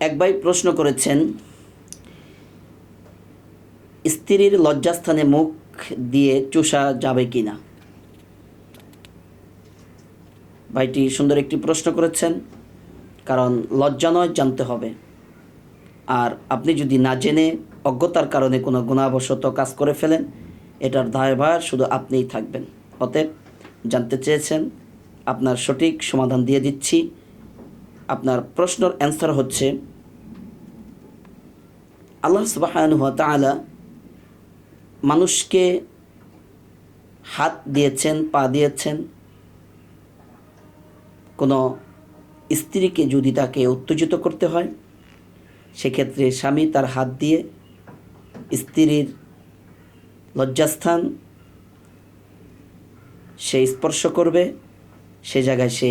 এক ভাই প্রশ্ন করেছেন, স্ত্রীর লজ্জাস্থানে মুখ দিয়ে চুষা যাবে কি না ভাইটি সুন্দর একটি প্রশ্ন করেছেন, কারণ লজ্জা নয়, জানতে হবে। আর আপনি যদি না জেনে অজ্ঞতার কারণে কোনো গুণাবশত কাজ করে ফেলেন, এটার দায়ভার শুধু আপনিই থাকবেন। অতএব জানতে চেয়েছেন, আপনার সঠিক সমাধান দিয়ে দিচ্ছি। আপনার প্রশ্নের অ্যান্সার হচ্ছে, আল্লাহ তালা মানুষকে হাত দিয়েছেন, পা দিয়েছেন। কোনো স্ত্রীকে যদি তাকে উত্তেজিত করতে হয়, সেক্ষেত্রে স্বামী তার হাত দিয়ে স্ত্রীর লজ্জাস্থান, সে স্পর্শ করবে, সে জায়গায় সে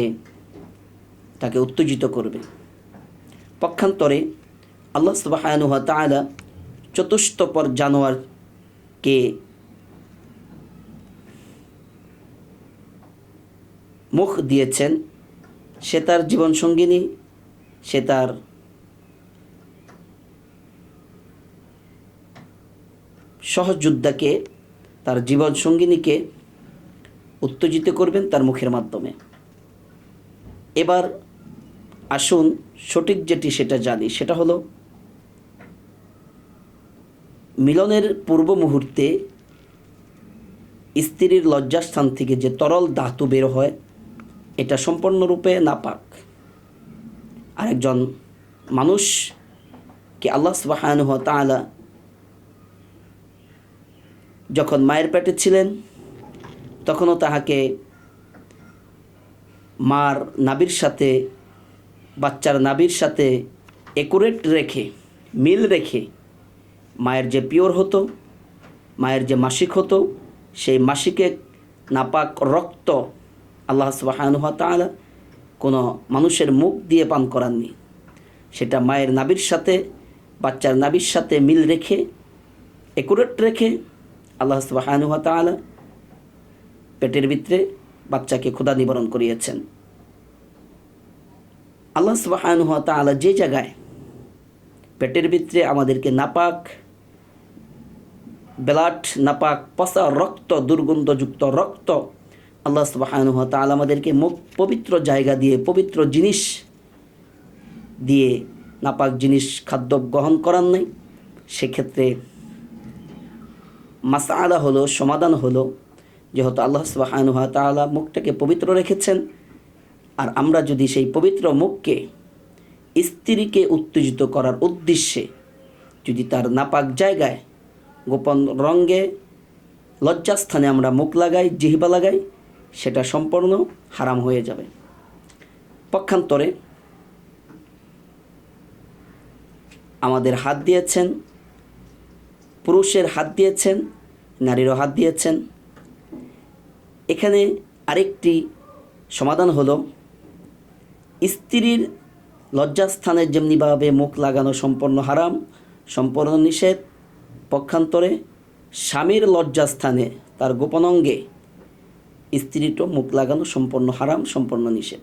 তাকে উত্তেজিত করবে। পক্ষান্তরে আল্লাহ সুবাহানুহ তালা চতুষ্পর জানোয়ারকে মুখ দিয়েছেন। সে তার জীবনসঙ্গিনী সে তার সহযোদ্ধাকে, তার জীবনসঙ্গিনীকে উত্তেজিত করবেন তার মুখের মাধ্যমে। এবার আসুন, সঠিক যেটি সেটা জানি, সেটা হলো, মিলনের পূর্ব মুহূর্তে স্ত্রীর লজ্জাস্থান থেকে যে তরল ধাতু বের হয়, এটা সম্পূর্ণরূপে নাপাক। আরেকজন মানুষকে আল্লাহ সুবাহানুহ তালা যখন মায়ের পেটে ছিলেন, তখনও তাহাকে মার নাবির সাথে বাচ্চার নাবির সাথে একুরেট রেখে, মিল রেখে মায়ের যে পিওর হতো, মায়ের যে মাসিক হতো, সেই মাসিকে নাপাক রক্ত আল্লাহ সুবাহানুহা তালা কোনো মানুষের মুখ দিয়ে পান করাননি। সেটা মায়ের নাবির সাথে, বাচ্চার নাবির সাথে মিল রেখে একুরেট রেখে আল্লাহ সুবাহানুহা তালা পেটের ভিতরে বাচ্চাকে ক্ষুদা নিবারণ করিয়েছেন। আল্লাহ সুবাহানুহা তালা যে জায়গায় পেটের ভিতরে আমাদেরকে নাপাক বেলাট নাপাক, পচা রক্ত, দুর্গন্ধযুক্ত রক্ত আল্লাহ সুবাহানুহ তাল আমাদেরকে মুখ পবিত্র জায়গা দিয়ে, পবিত্র জিনিস দিয়ে নাপাক জিনিস খাদ্য গ্রহণ করার নাই। সেক্ষেত্রে মাসা আলা হলো, সমাধান হলো, যেহেতু আল্লাহ সুবাহানুহ তালা মুখটাকে পবিত্র রেখেছেন। আর আমরা যদি সেই পবিত্র মুখকে স্ত্রীকে উত্তেজিত করার উদ্দেশ্যে যদি তার নাপাক জায়গায় গোপন রঙ্গে লজ্জাস্থানে আমরা মুখ লাগাই, জিহিবা লাগাই, সেটা সম্পূর্ণ হারাম হয়ে যাবে। পক্ষান্তরে আমাদের হাত দিয়েছেন, পুরুষের হাত দিয়েছেন, নারীরও হাত দিয়েছেন। এখানে আরেকটি সমাধান হলো স্ত্রীর লজ্জাস্থানে যেমনিভাবে মুখ লাগানো সম্পূর্ণ হারাম, সম্পূর্ণ নিষেধ। পক্ষান্তরে স্বামীর লজ্জাস্থানে তার গোপন অঙ্গে স্ত্রীটো মুখ লাগানো সম্পূর্ণ হারাম, সম্পূর্ণ নিষেধ।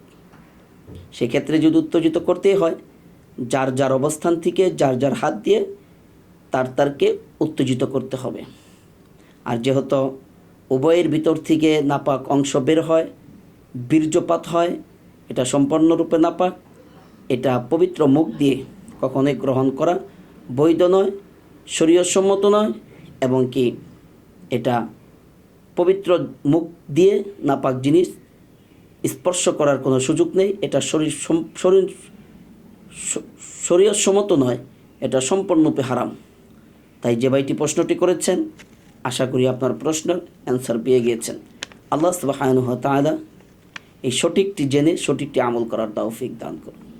সেক্ষেত্রে যদি উত্তেজিত করতেই হয়, যার যার অবস্থান থেকে যার যার হাত দিয়ে তার তারকে উত্তেজিত করতে হবে। আর যেহেতু উভয়ের ভিতর থেকে নাপাক অংশ বের হয়, বীর্যপাত হয় এটা সম্পূর্ণরূপে নাপাক, এটা পবিত্র মুখ দিয়ে কখনোই গ্রহণ করা বৈধ নয় শরীয়সম্মত নয়, এবং কি এটা পবিত্র মুখ দিয়ে নাপাক জিনিস স্পর্শ করার কোনো সুযোগ নেই, এটা শরীর শরীর শরীয়সম্মত নয়, এটা সম্পূর্ণরূপে হারাম। তাই যে ভাইটি প্রশ্নটি করেছেন, আশা করি আপনার প্রশ্নের অ্যান্সার পেয়ে গিয়েছেন। আল্লাহ সুবাহ এই সঠিকটি জেনে সঠিকটি আমল করার তৌফিক দান করুন।